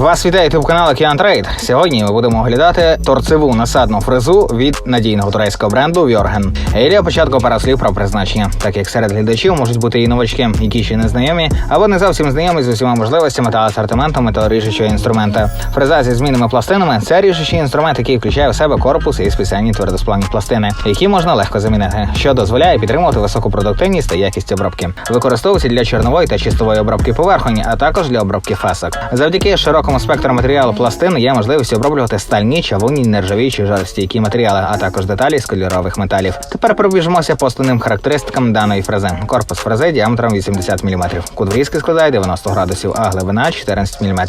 Вас вітає ютуб канал Океан Трейд. Сьогодні ми будемо оглядати торцеву насадну фрезу від надійного турецького бренду Вьорген. І початку пара слів про призначення, так як серед глядачів можуть бути і новачки, які ще не знайомі, або не зовсім знайомі з усіма можливостями та асортиментом металоріжучого інструмента. Фреза зі змінними пластинами це ріжучий інструмент, який включає в себе корпус і спеціальні твердосплавні пластини, які можна легко замінити, що дозволяє підтримувати високу продуктивність та якість обробки. Використовується для чорнової та чистової обробки поверхонь, а також для обробки фасок. Завдяки широкому спектру матеріалу пластин є можливість оброблювати стальні, чавунні, нержавіючі, жаростійкі матеріали, а також деталі з кольорових металів. Тепер пробіжимося по основним характеристикам даної фрези. Корпус фрези діаметром 80 мм. Кут врізки складає 90 градусів, а глибина 14 мм.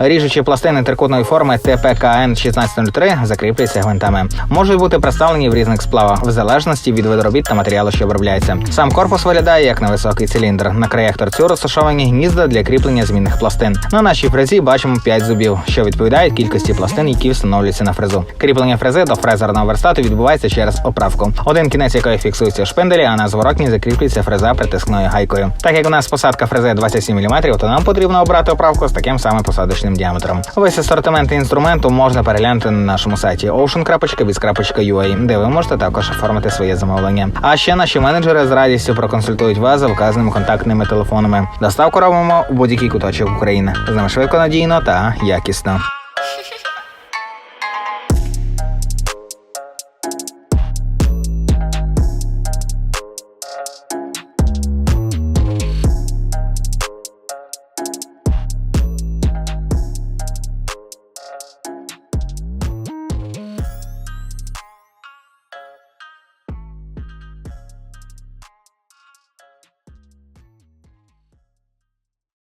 Ріжучі пластини трикутної форми ТПКН 1603 закріплюються гвинтами. Можуть бути представлені в різних сплавах, в залежності від виду робіт та матеріалу, що обробляється. Сам корпус виглядає як невисокий циліндр. На краях торцю розташовані гнізда для кріплення змінних пластин. На нашій фрезі бачимо 5 зубів, що відповідають кількості пластин, які встановлюються на фрезу. Кріплення фрези до фрезерного верстату відбувається через оправку. Один кінець якої фіксується в шпинделі, а на зворотній закріплюється фреза притискною гайкою. Так як у нас посадка фрези 27 мм, то нам потрібно обрати оправку з таким самим посадочним діаметром. Весь асортимент інструменту можна переглянути на нашому сайті ocean.biz.ua, де ви можете також оформити своє замовлення. А ще наші менеджери з радістю проконсультують вас за вказаними контактними телефонами. Доставку робимо у будь-який куточок України. З нами швидко, надійно та Tá? E a questão.